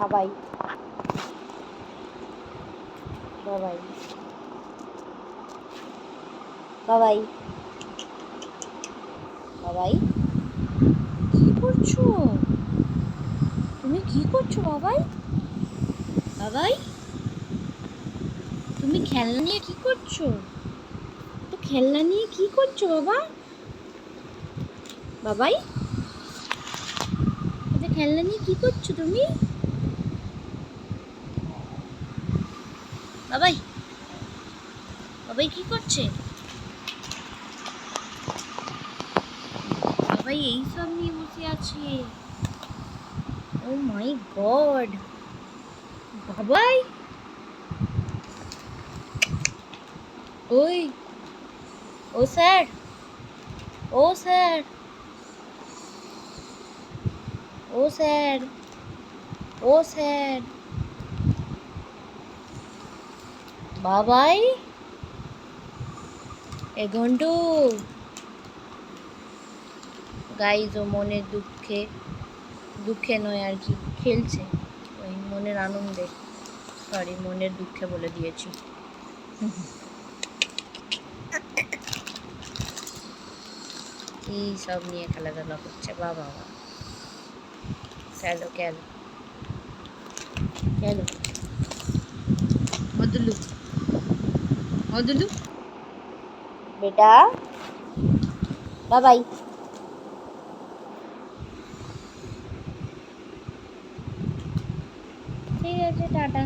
বাবাই বাবাই। বাবাই। বাবাই। কি করছ? তুমি কি করছ, বাবাই? বাবাই? তুমি খেলনা নিয়ে কি করছ? তো খেলনা নিয়ে কি করছ, বাবা? বাবাই? খেলনা নিয়ে কি করছ তুমি? বাবাই বাবাই কি করছে? বাবাই এই সব নিয়ে বসে আছে। Oh my god. বাবাই! ওই, ও sir oh sir oh sir oh sir. Babai. এ ঘন্টু। গাইজ, ও মনের দুঃখে দুঃখে নয় আর কি, খেলছে। ওই মনের আনন্দে সরি মনের দুঃখে বলে দিয়েছি। কি সব নিয়ে খেলাধুলা করছে বাবা বাবা চলো গেল গেল মদুলু মদুলু বেটা বাবাই ঠিক আছে টাটা